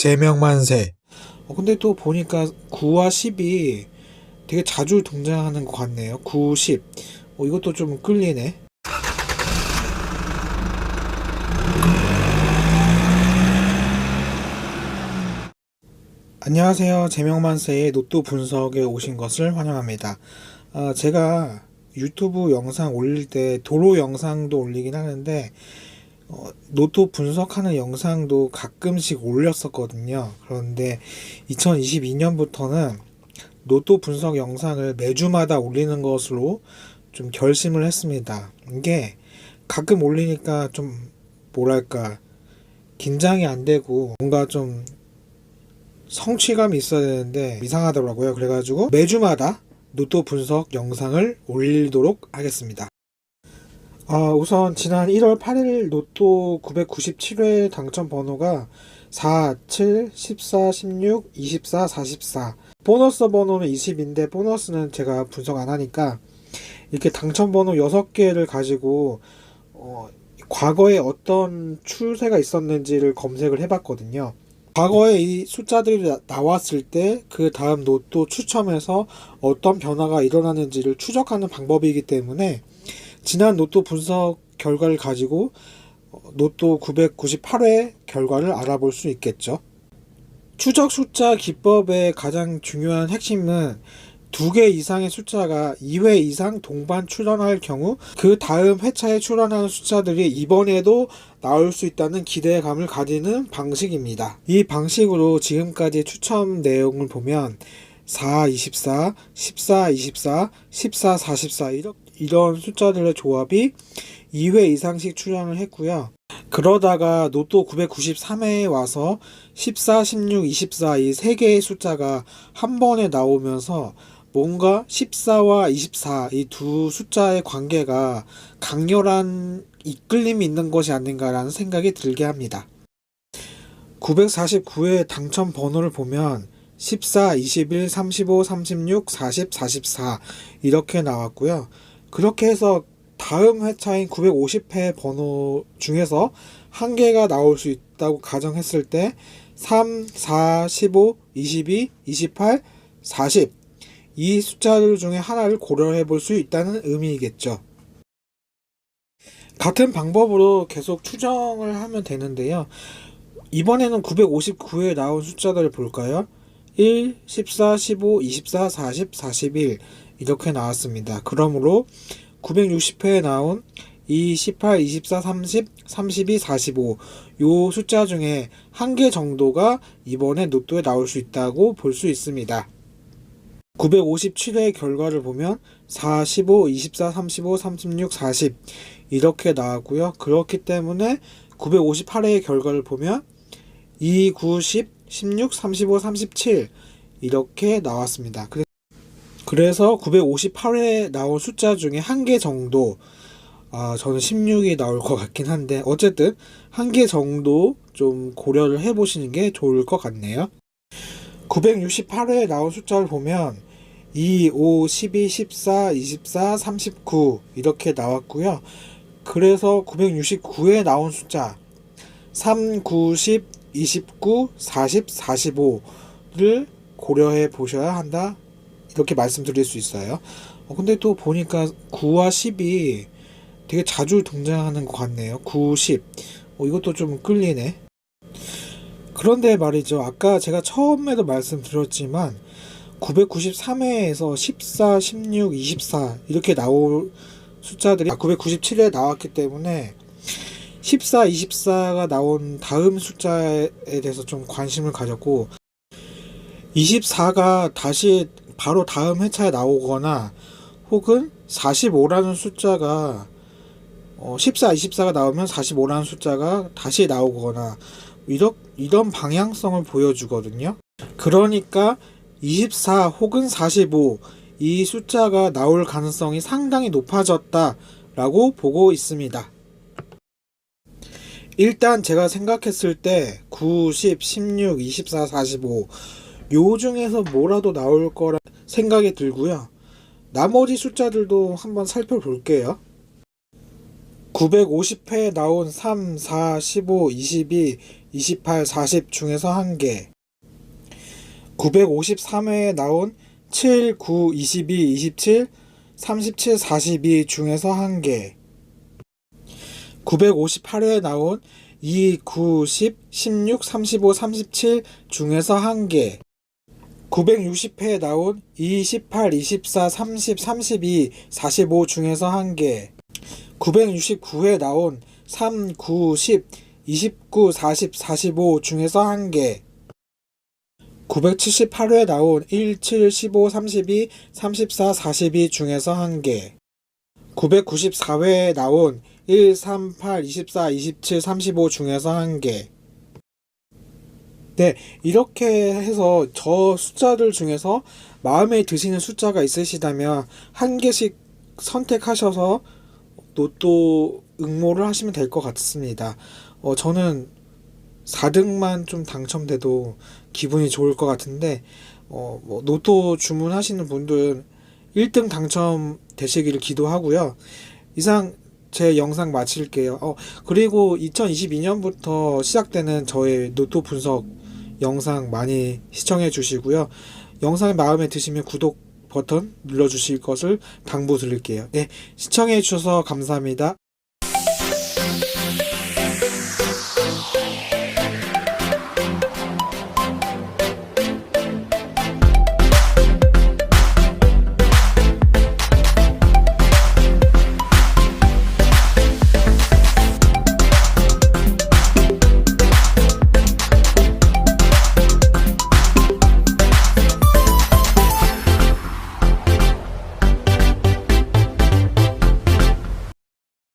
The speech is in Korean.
제명만세. 어, 근데 또 보니까 9와 10이 되게 자주 등장하는 것 같네요. 9, 10. 어, 이것도 좀 끌리네. 안녕하세요. 제명만세의 노트 분석에 오신 것을 환영합니다. 아, 제가 유튜브 영상 올릴 때 도로 영상도 올리긴 하는데 어, 노트 분석하는 영상도 가끔씩 올렸었거든요. 그런데 2022년부터는 노트 분석 영상을 매주마다 올리는 것으로 좀 결심을 했습니다. 이게 가끔 올리니까 좀 뭐랄까 긴장이 안 되고 뭔가 좀 성취감이 있어야 되는데 이상하더라고요. 그래가지고 매주마다 노트 분석 영상을 올리도록 하겠습니다. 아, 우선 지난 1월 8일 로또 997회 당첨 번호가 4, 7, 14, 16, 24, 44. 보너스 번호는 20인데 보너스는 제가 분석 안 하니까 이렇게 당첨 번호 6개를 가지고 어, 과거에 어떤 추세가 있었는지를 검색을 해봤거든요. 과거에 이 숫자들이 나- 나왔을 때 그 다음 로또 추첨에서 어떤 변화가 일어나는지를 추적하는 방법이기 때문에 지난 로또 분석 결과를 가지고 어, 로또 998회 결과를 알아볼 수 있겠죠. 추적 숫자 기법의 가장 중요한 핵심은 두 개 이상의 숫자가 2회 이상 동반 출현할 경우 그 다음 회차에 출현하는 숫자들이 이번에도 나올 수 있다는 기대감을 가지는 방식입니다. 이 방식으로 지금까지 추첨 내용을 보면 4, 24, 14, 24, 14, 44 이런, 이런 숫자들의 조합이 2회 이상씩 출현을 했고요. 그러다가 로또 993회에 와서 14, 16, 24 이 세 개의 숫자가 한 번에 나오면서 뭔가 14와 24 이 두 숫자의 관계가 강렬한 이끌림이 있는 것이 아닌가라는 생각이 들게 합니다. 949회 당첨 번호를 보면 14, 21, 35, 36, 40, 44 이렇게 나왔고요. 그렇게 해서 다음 회차인 950회 번호 중에서 한 개가 나올 수 있다고 가정했을 때 3, 4, 15, 22, 28, 40 이 숫자들 중에 하나를 고려해 볼 수 있다는 의미이겠죠. 같은 방법으로 계속 추정을 하면 되는데요. 이번에는 959에 나온 숫자들을 볼까요? 1, 14, 15, 24, 40, 41 이렇게 나왔습니다. 그러므로 960회에 나온 2, 18, 24, 30, 32, 45 요 숫자 중에 한 개 정도가 이번에 로또에 나올 수 있다고 볼 수 있습니다. 957회 결과를 보면 4, 15, 24, 35, 36, 40 이렇게 나왔고요. 그렇기 때문에 958회의 결과를 보면 2, 9, 10, 16, 35, 37 이렇게 나왔습니다. 그래- 그래서 958회에 나온 숫자 중에 한 개 정도 아, 저는 16이 나올 것 같긴 한데 어쨌든 한 개 정도 좀 고려를 해보시는 게 좋을 것 같네요. 968회에 나온 숫자를 보면 2, 5, 12, 14, 24, 39 이렇게 나왔고요. 그래서 969에 나온 숫자 3, 9, 10, 29, 40, 45를 고려해 보셔야 한다. 이렇게 말씀드릴 수 있어요. 어, 근데 또 보니까 9와 10이 되게 자주 등장하는 것 같네요. 9, 10. 어, 이것도 좀 끌리네. 그런데 말이죠. 아까 제가 처음에도 말씀드렸지만 993회에서 14, 16, 24 이렇게 나올 숫자들이 997에 나왔기 때문에 14, 24가 나온 다음 숫자에 대해서 좀 관심을 가졌고 24가 다시 바로 다음 회차에 나오거나 혹은 45라는 숫자가 어, 14, 24가 나오면 45라는 숫자가 다시 나오거나 이런, 이런 방향성을 보여주거든요. 그러니까 24 혹은 45 이 숫자가 나올 가능성이 상당히 높아졌다라고 보고 있습니다. 일단 제가 생각했을 때 9, 10, 16, 24, 45 요 중에서 뭐라도 나올 거라 생각이 들고요. 나머지 숫자들도 한번 살펴볼게요. 950회에 나온 3, 4, 15, 22, 28, 40 중에서 한 개. 953회에 나온 7, 9, 22, 27, 37, 42 중에서 한 개. 958회에 나온 2, 9, 10, 16, 35, 37 중에서 한 개. 960회에 나온 2, 18, 24, 30, 32, 45 중에서 한 개. 969회에 나온 3, 9, 10, 29, 40, 45 중에서 한 개. 978회에 나온 1, 7, 15, 32, 34, 42 중에서 한 개. 994회에 나온 1, 3, 8, 24, 27, 35 중에서 한 개. 네, 이렇게 해서 저 숫자들 중에서 마음에 드시는 숫자가 있으시다면 한 개씩 선택하셔서 로또 응모를 하시면 될 것 같습니다. 어, 저는 4등만 좀 당첨돼도 기분이 좋을 것 같은데, 어, 뭐, 로또 주문하시는 분들은 1등 당첨 되시기를 기도하고요. 이상 제 영상 마칠게요. 어, 그리고 2022년부터 시작되는 저의 로또 분석 영상 많이 시청해 주시고요. 영상이 마음에 드시면 구독 버튼 눌러 주실 것을 당부 드릴게요. 네, 시청해 주셔서 감사합니다.